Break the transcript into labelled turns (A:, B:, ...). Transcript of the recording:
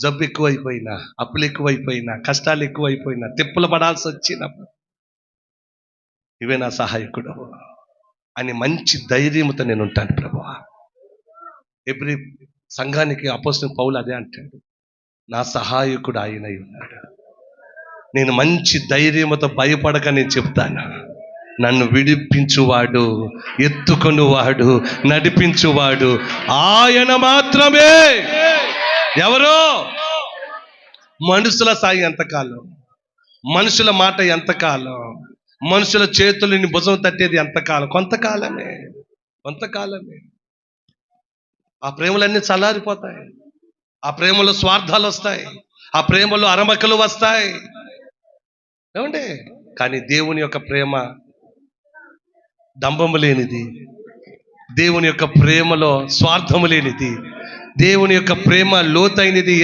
A: జబ్బు ఎక్కువైపోయినా అప్పులు ఎక్కువైపోయినా కష్టాలు ఎక్కువైపోయినా తిప్పులు పడాల్సి వచ్చినప్పుడు ఇవే నా సహాయకుడు అని మంచి ధైర్యంతో నేను ఉంటాను ప్రభు ఎప్పుడు సంఘానికి అపోసిన పౌలు అదే అంటాడు. నా సహాయకుడు ఆయన ఉన్నాడు. నేను మంచి ధైర్యంతో భయపడక నేను చెప్తాను. నన్ను విడిపించువాడు ఎత్తుకొనువాడు నడిపించువాడు. ఆయన మాత్రమే. ఎవరు? మనుషుల సాయి ఎంతకాలం? మనుషుల మాట ఎంతకాలం? మనుషుల చేతులని భుజం తట్టేది ఎంతకాలం? కొంతకాలమే. కొంతకాలమే. ఆ ప్రేమలన్నీ చల్లారిపోతాయి. ఆ ప్రేమలో స్వార్థాలు వస్తాయి. ఆ ప్రేమలో అరమకలు వస్తాయి. ఏమండి? కానీ దేవుని యొక్క ప్రేమ డంబము లేనిది. దేవుని యొక్క ప్రేమలో స్వార్థము లేనిది. దేవుని యొక్క ప్రేమ లోతైనది